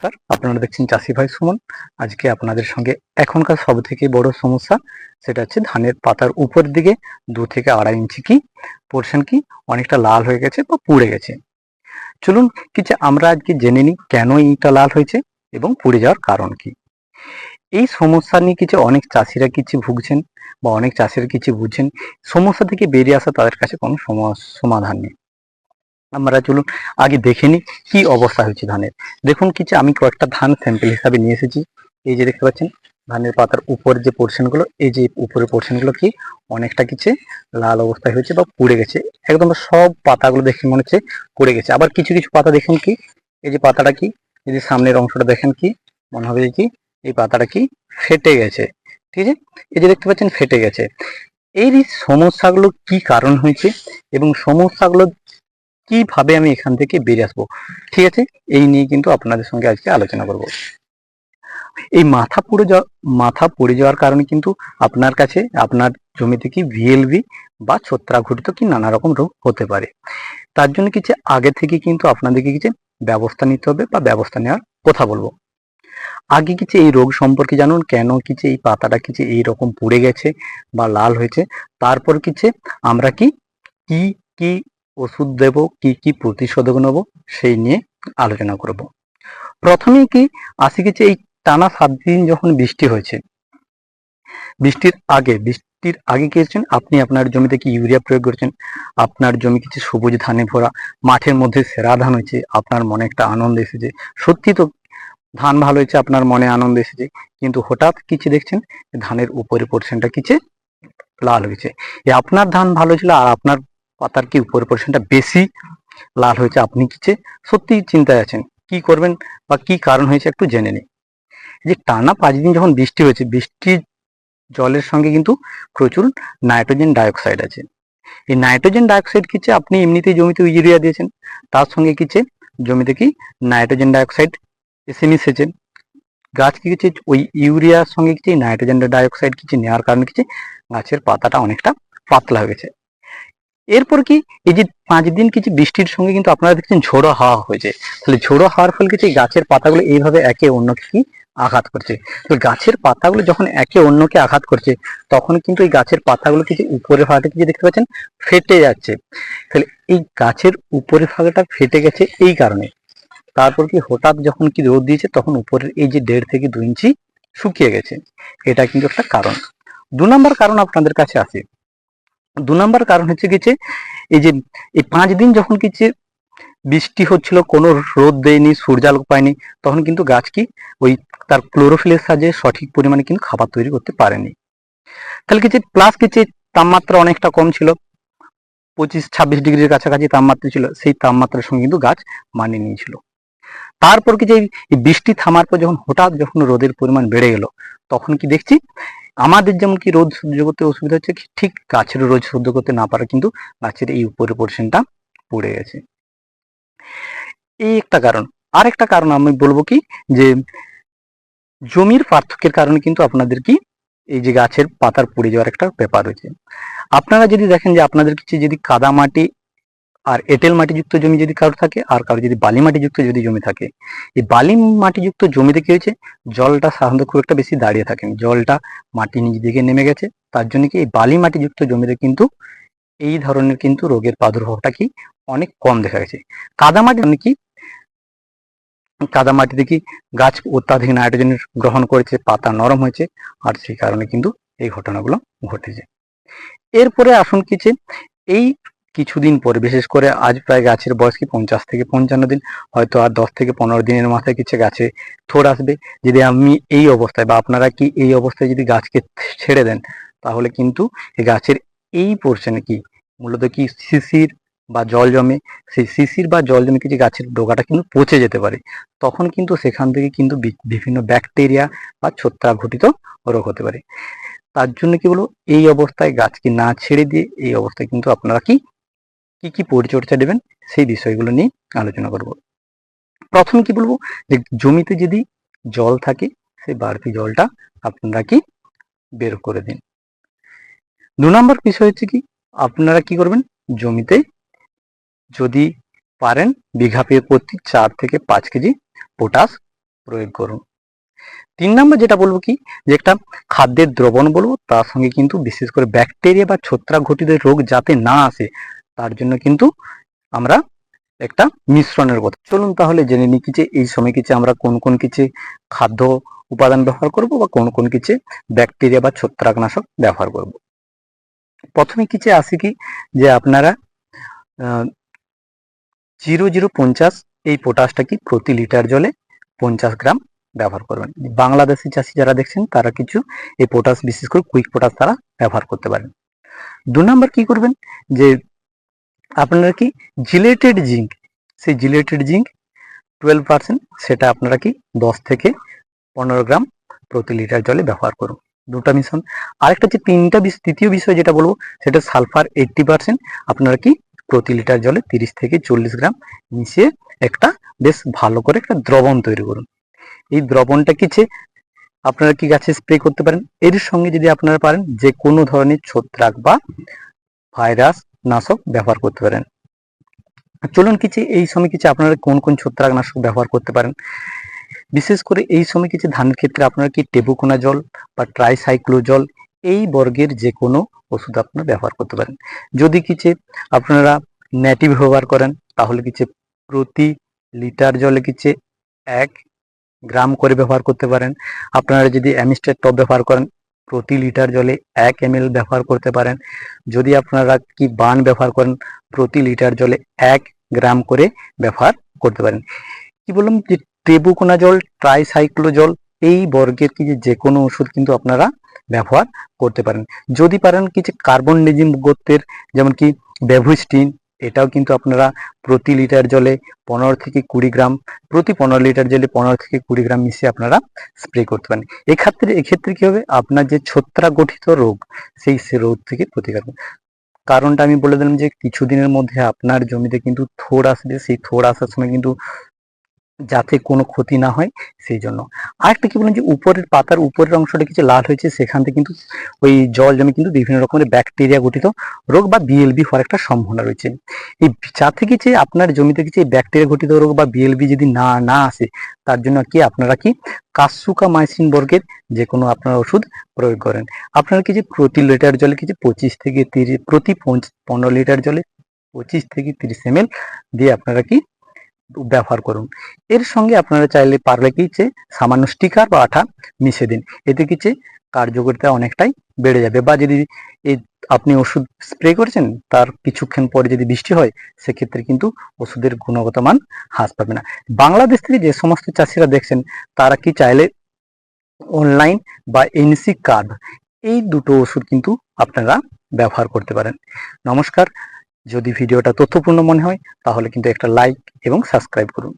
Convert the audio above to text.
Sir আপনারা দেখছেন চাষি ভাই সুমন। আজকে আপনাদের সঙ্গে এখনকার সব থেকে বড় সমস্যা, সেটা হচ্ছে ধানের পাতার উপর দিকে দু থেকে আড়াই ইঞ্চি কি পোর্শন কি অনেকটা লাল হয়ে গেছে বা পুড়ে গেছে। চলুন কিছু আমরা আজকে জেনে নিই কেন এইটা লাল হয়েছে এবং পুড়ে যাওয়ার কারণ কি। এই সমস্যা নিয়ে কিছু অনেক চাষিরা কিছু ভুগছেন বা অনেক চাষিরা কিছু বুঝছেন। সমস্যা থেকে বেরিয়ে আসা তাদের কাছে কোনো সম- সমাধান নেই। আমরা চলুন আগে দেখে নিই কি অবস্থা হয়েছে ধানের। দেখুন কিছু, আমি কয়েকটা ধান স্যাম্পেল হিসাবে নিয়ে এসেছি। এই যে দেখতে পাচ্ছেন, ধানের পাতার উপর যে পোর্শনগুলো, এই যে উপরের পোর্শনগুলো কি অনেকটা কিছু লাল অবস্থায় হয়েছে বা পুড়ে গেছে। একদম সব পাতাগুলো দেখে মনে হচ্ছে পুড়ে গেছে। আবার কিছু কিছু পাতা দেখুন কি, এই যে পাতাটা কি, এই যে সামনের অংশটা দেখেন কি, মনে হবে কি, এই পাতাটা কি ফেটে গেছে। ঠিক আছে? এই যে দেখতে পাচ্ছেন, ফেটে গেছে। এই সমস্যাগুলো কি কারণ হয়েছে এবং সমস্যাগুলো কীভাবে আমি এখান থেকে বেরিয়ে আসব? ঠিক আছে? এই নিয়ে কিন্তু আপনাদের সঙ্গে আজকে আলোচনা করব। এই মাথা পুড়ে যাওয়া, মাথা পড়ে যাওয়ার কারণে কিন্তু আপনার কাছে, আপনার জমিতে কি ভিএলভি বা ছত্রাক ঘটিত কি নানা রকম রোগ হতে পারে। তার জন্য কিছু আগে থেকে কিন্তু আপনাদেরকে কিছু ব্যবস্থা নিতে হবে বা ব্যবস্থা নেওয়ার কথা বলব। আগে কিছু এই রোগ সম্পর্কে জানুন, কেন কিছু এই পাতাটা কিছু এই রকম পুড়ে গেছে বা লাল হয়েছে? তারপর কিছু আমরা কি কি কি ওষুধ দেব, কি কি প্রতিষেধক নেব, সেই নিয়ে আলোচনা করব। প্রথমে কি আসি গেছে এই টানা সাত দিন যখন বৃষ্টি হয়েছে, বৃষ্টির আগে বৃষ্টির আগে কি হচ্ছেন আপনি আপনার জমিতে কি ইউরিয়া প্রয়োগ করেছেন, আপনার জমি কিছু সবুজ ধানে ভরা, মাঠের মধ্যে সেরা ধান হয়েছে, আপনার মনে একটা আনন্দ এসেছে। সত্যি তো, ধান ভালো হয়েছে, আপনার মনে আনন্দ এসেছে, কিন্তু হঠাৎ কিছু দেখছেন, ধানের উপরে পোর্শনটা কিছু লাল হয়েছে। আপনার ধান ভালো ছিল আর আপনার পাতার কি উপর পোর্শনটা বেশি লাল হয়েছে আপনি কিছু সত্যি চিন্তায় আছেন? কি করবেন বা কি কারণ হয়েছে একটু জেনে নিই যে টানা পাঁচ দিন যখন বৃষ্টি হয়েছে বৃষ্টির জলের সঙ্গে কিন্তু প্রচুর নাইট্রোজেন ডাইঅক্সাইড আছে। এই নাইট্রোজেন ডাইঅক্সাইড কিছু আপনি এমনিতেই জমিতে ইউরিয়া দিয়েছেন, তার সঙ্গে কিছু জমিতে কি নাইট্রোজেন ডাইঅক্সাইড এসে মিশেছে গাছ কি কিছু ওই ইউরিয়ার সঙ্গে কিছু নাইট্রোজেন ডাইঅক্সাইড কিছু নেওয়ার কারণে কিছু গাছের পাতাটা অনেকটা পাতলা হয়ে গেছে। এরপর কি? এই যে পাঁচ দিন কিছু বৃষ্টির সঙ্গে কিন্তু আপনারা দেখছেন ঝোড়ো হাওয়া হয়েছে। তাহলে ঝোড়ো হাওয়ার ফলে কিছু গাছের পাতাগুলো এইভাবে একে অন্যকে কি আঘাত করছে? তো গাছের পাতাগুলো যখন একে অন্যকে আঘাত করছে, তখন কিন্তু এই গাছের পাতাগুলো কিছু উপরের ভাগটা কিছু দেখতে পাচ্ছেন? ফেটে যাচ্ছে। তাহলে এই গাছের উপরের ভাগটা ফেটে গেছে এই কারণে। তারপর কি হঠাৎ যখন কি রোদ দিয়েছে, তখন উপরের এই যে দেড় থেকে দুই ইঞ্চি শুকিয়ে গেছে। এটা কিন্তু একটা কারণ। দু নম্বর কারণ আপনাদের কাছে আছে। দু নম্বর কারণ হচ্ছে গেছে এই যে, এই পাঁচ দিন যখন কিছু বৃষ্টি হচ্ছিল, কোনো রোদ দেয়নি, সূর্যালোক পায়নি, তখন কিন্তু গাছ কি ওই তার ক্লোরোফিলের সাহায্যে সঠিক পরিমাণে কিন্তু খাবার তৈরি করতে পারেনি। তাহলে কিছু প্লাস কিছু তাপমাত্রা অনেকটা কম ছিল পঁচিশ ছাব্বিশ ডিগ্রির কাছাকাছি তাপমাত্রা ছিল, সেই তাপমাত্রার সঙ্গে কিন্তু গাছ মানিয়ে নিয়েছিল। তারপর কি যে বৃষ্টি থামার পর যখন হঠাৎ যখন রোদের পরিমাণ বেড়ে গেল, তখন কি দেখছি আমাদের যেমন কি রোদ সহ্য করতে অসুবিধা হচ্ছে ঠিক গাছের রোদ সহ্য করতে না পারা কিন্তু গাছের এই উপরের পোর্শনটা পড়ে গেছে। এই একটা কারণ। আর একটা কারণ আমি বলব কি, যে জমির পার্থক্যের কারণে কিন্তু আপনাদের কি এই যে গাছের পাতার পুড়ে যাওয়ার একটা ব্যাপার রয়েছে আপনারা যদি দেখেন যে আপনাদের কিছু যদি কাদা মাটি আর এঁটেল মাটিযুক্ত জমি যদি কারও থাকে, আর কারও যদি বালি মাটিযুক্ত যদি জমি থাকে, এই বালি মাটিযুক্ত জমিতে কি হয়েছে? জলটা সাধারণত খুব একটা বেশি দাঁড়িয়ে থাকেনি জলটা মাটি নিচ দিকে নেমে গেছে। তার জন্য কি এই বালি মাটিযুক্ত জমিতে কিন্তু এই ধরনের কিন্তু রোগের প্রাদুর্ভাবটা কি অনেক কম দেখা গেছে। কাদা মাটি মানে কি? কাদা মাটিতে কি গাছ অত্যাধিক নাইট্রোজেন গ্রহণ করেছে, পাতা নরম হয়েছে, আর সেই কারণে কিন্তু এই ঘটনাগুলো ঘটেছে। এরপরে আসুন কিছু এই কিছুদিন পরে, বিশেষ করে আজ প্রায় গাছের বয়স কি পঞ্চাশ থেকে পঞ্চান্ন দিন, হয়তো আর দশ থেকে পনেরো দিনের মাথায় কিছু গাছে থোড় আসবে। যদি আমি এই অবস্থায় বা আপনারা কি এই অবস্থায় যদি গাছকে ছেড়ে দেন, তাহলে কিন্তু গাছের এই পোর্শনে কি, মূলত কি শিশির বা জল জমে, সেই শিশির বা জল জমে কিছু গাছের ডোকাটা কিন্তু পচে যেতে পারে। তখন কিন্তু সেখান থেকে কিন্তু বিভিন্ন ব্যাকটেরিয়া বা ছত্রাক ঘটিত রোগ হতে পারে। তার জন্য কি বলব, এই অবস্থায় গাছকে না ছেড়ে দিয়ে এই অবস্থায় কিন্তু আপনারা কি কি কি পরিচর্যা দেবেন সেই বিষয়গুলো নিয়ে আলোচনা করব। প্রথম কি বলব? যে জমিতে যদি জল থাকে সেই বাড়তি জলটা আপনারা কি বের করে দিন। দু নম্বর বিষয় হচ্ছে কি, আপনারা কি করবেন? জমিতে যদি পারেন বিঘা পেয়ে প্রতি চার থেকে পাঁচ কেজি পটাশ প্রয়োগ করুন। তিন নম্বর যেটা বলব কি, যে একটা খাদ্যের দ্রবণ বলব, তার সঙ্গে কিন্তু বিশেষ করে ব্যাকটেরিয়া বা ছত্রাক ঘটিত রোগ যাতে না আসে তার জন্য কিন্তু আমরা একটা মিশ্রণের কথা। চলুন তাহলে জেনে নিই যে এই সময় কিছু আমরা কোন কোন কিছু খাদ্য উপাদান ব্যবহার করব বা কোন কোন কিছু ব্যাকটেরিয়া বা ছত্রাকনাশক ব্যবহার করব। প্রথমে কিছু আসি কি যে আপনারা জিরো জিরো পঞ্চাশ এই পটাশটা কি প্রতি লিটার জলে পঞ্চাশ গ্রাম ব্যবহার করবেন। বাংলাদেশি চাষি যারা দেখছেন তারা কিছু এই পটাশ, বিশেষ করে কুইক পটাশ তারা ব্যবহার করতে পারেন। দু নম্বর কি করবেন যে আপনারা কি জিলেটেড জিঙ্ক? সেই জিলেটেড জিঙ্ক টুয়েলভ পার্সেন্ট সেটা আপনারা কি দশ থেকে পনেরো গ্রাম প্রতি লিটার জলে ব্যবহার করুন। দুটা মিশন আরেকটা হচ্ছে তিনটা তৃতীয় বিষয় যেটা বলব, সেটা সালফার এইটটি পার্সেন্ট আপনারা কি প্রতি লিটার জলে তিরিশ থেকে চল্লিশ গ্রাম মিশিয়ে একটা বেশ ভালো করে একটা দ্রবণ তৈরি করুন। এই দ্রবণটা কিছু আপনারা কি গাছে স্প্রে করতে পারেন। এর সঙ্গে যদি আপনারা পারেন যে কোনো ধরনের ছত্রাক বা ভাইরাস নাশক ব্যবহার করতে পারেন। চলুন কিছু, এই সময় কিছু আপনারা কোন কোন ছত্রাক নাশক ব্যবহার করতে পারেন? বিশেষ করে এই সময় কিছু ধানের ক্ষেত্রে আপনারা কি টেবুকোনা জল বা ট্রাইসাইক্লো জল এই বর্গের যে কোনো ওষুধ আপনারা ব্যবহার করতে পারেন। যদি কিছু আপনারা নেটিভ ব্যবহার করেন, তাহলে কিছু প্রতি লিটার জলে কিছু এক গ্রাম করে ব্যবহার করতে পারেন। আপনারা যদি অ্যামিস্টার টপ ব্যবহার করেন প্রতি লিটার জলে এক এম ব্যবহার করতে পারেন। যদি আপনারা কি বান ব্যবহার করেন, প্রতি লিটার জলে এক গ্রাম করে ব্যবহার করতে পারেন। কি বললাম যে টেবুকোনা জল ট্রাইসাইক্লো জল এই বর্গের কি যে কোনো ওষুধ কিন্তু আপনারা ব্যবহার করতে পারেন। যদি পারেন কিছু কার্বন ডিজিম গোত্রের, যেমন কি ব্যাভুস্টিন এটাও কিন্তু আপনারা প্রতি লিটার জলে পনেরো থেকে কুড়ি গ্রাম, প্রতি পনেরো লিটার জলে পনেরো থেকে কুড়ি গ্রাম মিশিয়ে আপনারা স্প্রে করতে পারেন। এক্ষেত্রে এক্ষেত্রে কি হবে? আপনার যে ছত্রাক গঠিত রোগ, সেই রোগ থেকে প্রতিকার কারণটা আমি বলে দিলাম যে কিছুদিনের মধ্যে আপনার জমিতে কিন্তু থোড় আসবে সেই থোড় আসার সময় কিন্তু যাতে কোনো ক্ষতি না হয়, সেই জন্য। আরেকটা কি বলেন যে, উপরের পাতার উপরের অংশটা কিছু লাল হয়েছে, সেখান থেকে কিন্তু ওই জল জমে কিন্তু বিভিন্ন রকমের ব্যাকটেরিয়া গঠিত রোগ বা বিএলবি হওয়ার একটা সম্ভাবনা রয়েছে। এই যা থেকে যে আপনার জমিতে কিছু ব্যাকটেরিয়া গঠিত রোগ বা বিএলবি যদি না না আসে, তার জন্য কি আপনারা কি কাসুকা মাইসিন বর্গের যে কোনো আপনার ওষুধ প্রয়োগ করেন। আপনারা কি যে প্রতি লিটার জলে কিছু পঁচিশ থেকে তিরিশ, প্রতি পনেরো লিটার জলে পঁচিশ থেকে তিরিশ এম দিয়ে আপনারা কি ব্যবহার করুন। এর সঙ্গে আপনারা চাইলে পারলে কি যে সামান্য স্টিকার বা আঠা মিশে দিন। এতে কি কিছু কার্যকারিতা অনেকটাই বেড়ে যাবে বা যদি এই আপনি ওষুধ স্প্রে করেছেন, তার কিছুক্ষণ পরে যদি বৃষ্টি হয়, সেক্ষেত্রে কিন্তু ওষুধের গুণগত মান হ্রাস পাবে না। বাংলাদেশ থেকে যে সমস্ত চাষিরা দেখছেন, তারা কি চাইলে অনলাইন বা এনসি কার্ড এই দুটো ওষুধ কিন্তু আপনারা ব্যবহার করতে পারেন। নমস্কার যদি ভিডিওটা তথ্যপূর্ণ মনে হয় তাহলে কিন্তু একটা লাইক এবং সাবস্ক্রাইব করুন।